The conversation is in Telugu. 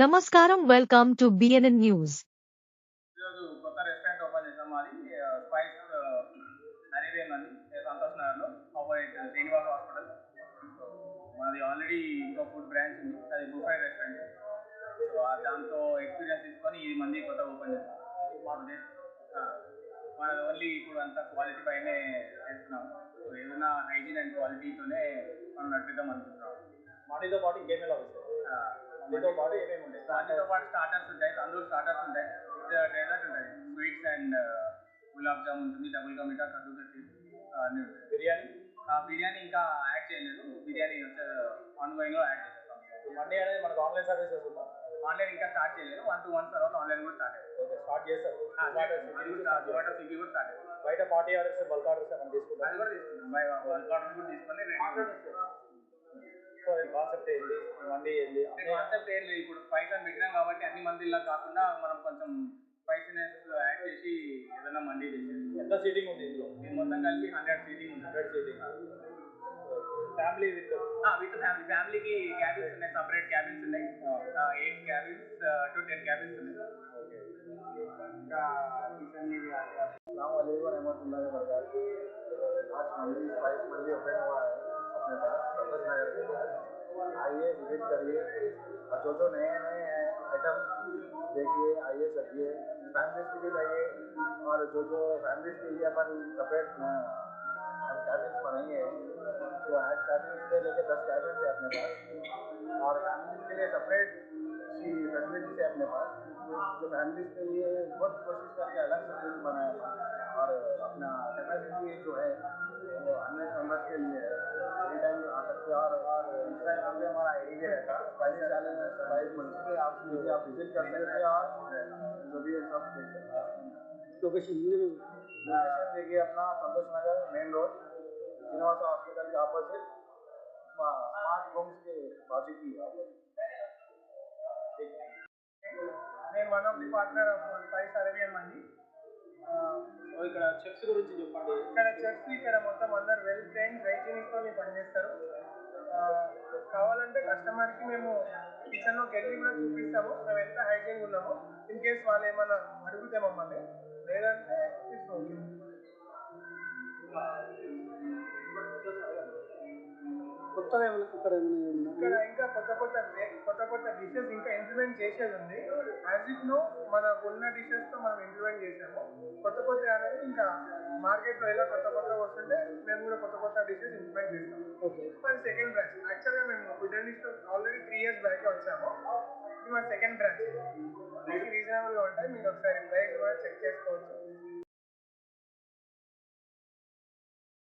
నమస్కారం వెల్కమ్ టు బిఎన్ఎన్ న్యూస్ ఈరోజు కొత్త రెస్టారెంట్ ఓపెన్ చేసాం మాది. స్పైస్ అరేబియన్ అని సంతోష్ నగర్లో ఆపోజిట్ శ్రీనివాస హాస్పిటల్. సో మాది ఆల్రెడీ ఇంకో ఫుడ్ బ్రాంచ్ ఉంది. అది బుఫై రెస్టారెంట్. సో ఆ దాంతో ఎక్స్పీరియన్స్ తీసుకొని ఇది మంది కొత్త ఓపెన్ చేస్తాం మనది ఓన్లీ ఇప్పుడు అంతా క్వాలిటీ పైనే చేస్తున్నాం. సో ఏదైనా హైజీన్ అండ్ క్వాలిటీతోనే మనం నడిపిద్దాం అనుకుంటున్నాం. మనీతో పాటు ఇంకేమేలా వస్తాయి? మనీతో పాటు ఏమేమి ఉంటాయి దానితో పాటు స్టార్టర్స్ ఉంటాయి తందూర్ స్టార్టర్స్ ఉంటాయి డెజర్ట్ ఉంటాయి. స్వీట్స్ అండ్ గులాబ్ జామ్ ఉంటుంది డబుల్ కా మీఠా కద్దు కట్టి అన్నీ ఉంటాయి. బిర్యానీ? ఆ బిర్యానీ ఇంకా యాడ్ చేయలేదు. బిర్యానీ ఆన్ గోయింగ్లో యాడ్ చేసేస్తాం మండే అనేది మనకు ఆన్లైన్ సర్వీసెస్ ఆన్లైన్ ఇంకా స్టార్ట్ చేయలేదు. వన్ టూ మంత్స్ తర్వాత ఆన్లైన్ కూడా స్టార్ట్ అయ్యింది ఓకే స్టార్ట్ చేస్తారు. జొమాటో స్విగ్గీ కూడా స్టార్ట్ అయ్యింది బయట పార్టీ ఆర్డర్స్ బల్క్ ఆర్డర్స్ ఏమైనా తీసుకుంటాం అది కూడా తీసుకుంటాం. బై వర్క్ ఆర్డర్ కూడా తీసుకొని కాన్సెప్ట్ ఏంది ఈ మండి ఏంది అన్నీ కాన్సెప్ట్ ఏం లేదు ఇప్పుడు స్పైస్ అని పెట్టినాం కాబట్టి అన్ని మందిలా కాకుండా మనం కొంచెం స్పైసీనెస్ యాడ్ చేసి ఏదైనా మండీ చేసేది ఎంత సీటింగ్ ఉంది ఇందులో ఇది మొత్తం కలిపి హండ్రెడ్ సీటింగ్ ఉంది hundred seating family with with family ఫ్యామిలీకి క్యాబిన్స్ ఉన్నాయి సపరేట్ క్యాబిన్స్ ఉన్నాయి eight cabins to ten cabins ఉన్నాయి ఇంకా కిచెన్ वालेकुम रहमतुल्लाहि व बरकातहू आज मंडी स्पाइस मंडी ओपन हुआ है अपने पास सदर नगर के पास आइए विज़िट करिए। और जो जो नए नए हैं आइटम देखिए, आइए चखिए फैमिलीज़ के लिए लाइए। और जो जो फैमिलीज़ के लिए अपन सेपरेट कैबिन्स बनाइए तो आठ कैबिन्स से लेकर दस कैबिन्स है अपने पास। और फैमिलीज़ के लिए सेपरेट फैसिलिटीज़ है अपने पास। जो फैमिलीज़ के लिए बहुत कोशिश करके अलग से बनाया और अपना कैपेसिटी जो है, वो हंड्रेड मेंबर्स के लिए एनी टाइम आ सकते हैं। और और इंस्टाग्राम पे हमारा आई डी भी रहता है स्पाइस चैलेंज स्पाइस मंच पे आप मुझे आप विजिट कर सकते हैं और जो भी है सब देख सकते हैं लोकेशन लोकेशन देखिए अपना Santosh Nagar main road Srinivasa hospital के ऑपोजिट स्मार्ट होम्स के बाजू की నేను one of the partner of spice Arabian Mandi so ఇక్కడ చెఫ్స్ గురించి చెప్పండి ఇక్కడ చెఫ్స్ ఇక్కడ మొత్తం అందరు వెల్ ట్రైన్ హైజీనిక్ తో పనిచేస్తారు ఆ, కావాలంటే కస్టమర్కి మేము కిచెన్లోకి వెళ్ళి కూడా చూపిస్తాము. మేము ఎంత హైజీన్ ఉన్నామో ఇన్ కేస్ వాళ్ళు ఏమైనా అడిగితే మమ్మల్ని. లేదంటే కొత్తగా ఏమైనా ఇక్కడ ఇక్కడ ఇంకా కొత్త కొత్త కొత్త కొత్త డిషెస్ ఇంకా ఇంప్లిమెంట్ చేసేది ఉంది. యాజ్ ఇట్ నో మనకు ఉన్న డిషెస్తో మనం ఇంప్లిమెంట్ చేసాము. కొత్త కొత్త అనేది ఇంకా మార్కెట్లో ఎలా కొత్త కొత్త వస్తుంటే మేము కూడా కొత్త కొత్త డిషెస్ ఇంప్లిమెంట్ చేస్తాం ఓకే. అది second branch already already three years back వచ్చాము ఇది మా సెకండ్ బ్రాంచ్ రీజనబుల్గా ఉంటాయి మీకు ఒకసారి ప్రైస్ కూడా చెక్ చేసుకోవచ్చు.